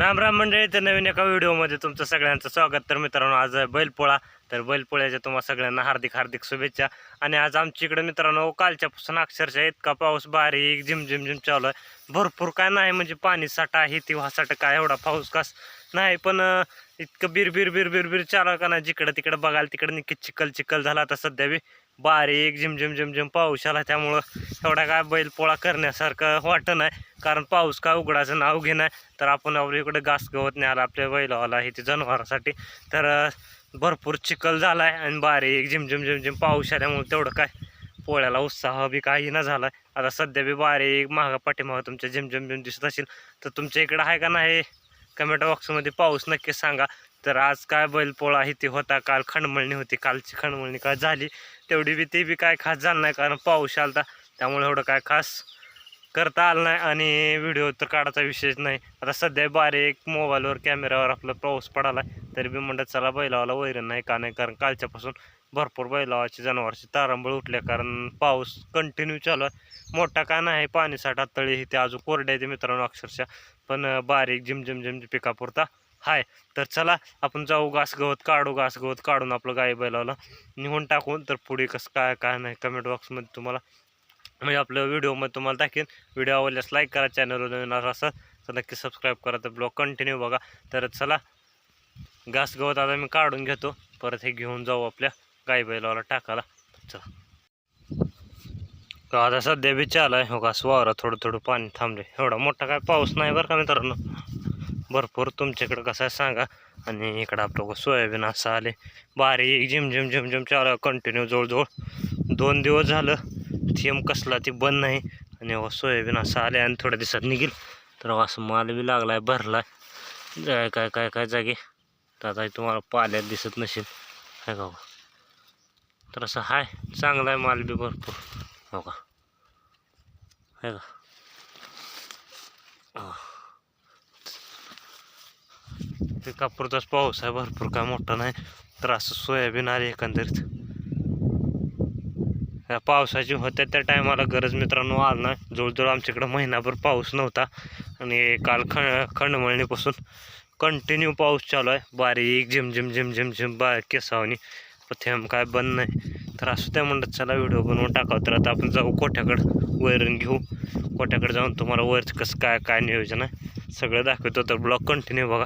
राम राम मंडळी तर नवीन एका व्हिडिओमध्ये तुमचं सगळ्यांचं स्वागत. तर मित्रांनो आज बैलपोळा. तर बैलपोळ्याच्या तुम्हाला सगळ्यांना हार्दिक हार्दिक शुभेच्छा. आणि आज आमच्या इकडे मित्रांनो कालच्यापासून अक्षरशः इतका पाऊस बारीक झिमझिम झिम झिम चालू आहे. भरपूर काय नाही म्हणजे पाणी साठा आहे ती साठा काय एवढा पाऊस कास नाही. पण इतकं बिर बिर बिर बिर बिर चालू का ना जिकडं तिकडं बघायला तिकडं निकी चिखल चिखल झाला. आता सध्या बी बारीक झिमझिम झिम पाऊस आला त्यामुळं एवढा काय बैलपोळा करण्यासारखं वाटत नाही. कारण पाऊस काय उघडाचं नाव घेणं तर आपण आपल्या इकडे घास गवत न्यायला आपल्या बैलावाला हे ते जनावरांसाठी. तर भरपूर चिखल झाला आहे आणि बारीक झिमझिम झिम झिम झिम पाऊस आल्यामुळे तेवढं काय पोळ्याला उत्साह बी काही ना झाला आता सध्या बी बारीक महागा पाठीमागं तुमच्या झिमझिम झिम झिम दिसत असेल. तर तुमच्या इकडं आहे का नाही? कमेंट बॉक्समध्ये पाऊस नक्की सांगा. तर आज काय बैलपोळा आहे ती होता काल खंडमळणी होती कालची खंडमळणी काय झाली तेवढी बी ती बी काय खास झालं नाही कारण पाऊस आलता त्यामुळे एवढं काय खास करता आलं नाही आणि व्हिडिओ तर काढायचा विषयच नाही. आता सध्या बारीक मोबाईलवर कॅमेऱ्यावर आपलं पाऊस पडाला तरी बी म्हणत चला बैलावाला वैरण नाही का नाही कारण कालच्यापासून भरपूर बैलावाची जनावरची तारांबळ उठल्या कारण पाऊस कंटिन्यू चालू आहे. मोठा का नाही पाणी साठा तळी ते अजून कोरडे ते मित्रांनो अक्षरशः पण बारीक झिमझिम झिम झिम पिकापुरता हाय तर चला आपण जाऊ घास गवत काढू घास गवत काढून आपलं गाई बैलाला निघून टाकून तर पुढे कसं काय काय नाही कमेंट बॉक्समध्ये तुम्हाला म्हणजे आपल्या व्हिडिओमध्ये तुम्हाला दाखवेन. व्हिडिओ आवडल्यास लाईक करा चॅनलवर नवीन असं तर नक्की सबस्क्राईब करा तर ब्लॉग कंटिन्यू बघा. तर चला घास गवत आता मी काढून घेतो. परत हे घेऊन जाऊ आपल्या गाई बैलाला टाकायला. चला. आता सध्या बी चालू आहे. हो घास वावरा थोडं थोडं पाणी थांबले एवढा मोठा काय पाऊस नाही बरं का मित्रांनो. भरपूर तुमच्याकडं कसं आहे सांगा. आणि इकडं आपलं सोयाबीन असं आले बारीक झिम झिम झिम झिम चालू कंटिन्यू जवळजवळ. दोन दिवस झालं थेंब कसला ती बंद नाही. आणि अहो सोयाबीन असं आले आणि थोड्या दिवसात निघेल. तर असं माल बी भरला आहे जाय काय काय काय जागे. तर आता तुम्हाला पाल्यात दिसत नसेल. काय का बा तर असं हाय चांगला आहे माल बी भरपूर. हो का. है का हा. पिकापुरताच पाऊस आहे भरपूर काय मोठा नाही. तर असं सोयाबीन आले एकंदरीत. या पावसाची होत्या त्या टायमाला गरज मित्रांनो आला नाही. जवळजवळ आमच्याकडं महिनाभर पाऊस नव्हता. आणि काल ख खंडमळणीपासून कंटिन्यू पाऊस चालू आहे. बारीक झिम झिम झिम झिम बा केसावनी थेंब काय बंद नाही. तर असं त्या म्हणत चला व्हिडिओ बनवून टाकावं. तर आता आपण जाऊ कोठ्याकडं? वैरण घेऊ. कोठ्याकडे जाऊन तुम्हाला वरचं कसं काय काय नियोजन आहे? सगळं दाखवतो. तर ब्लॉग कंटिन्यू बघा.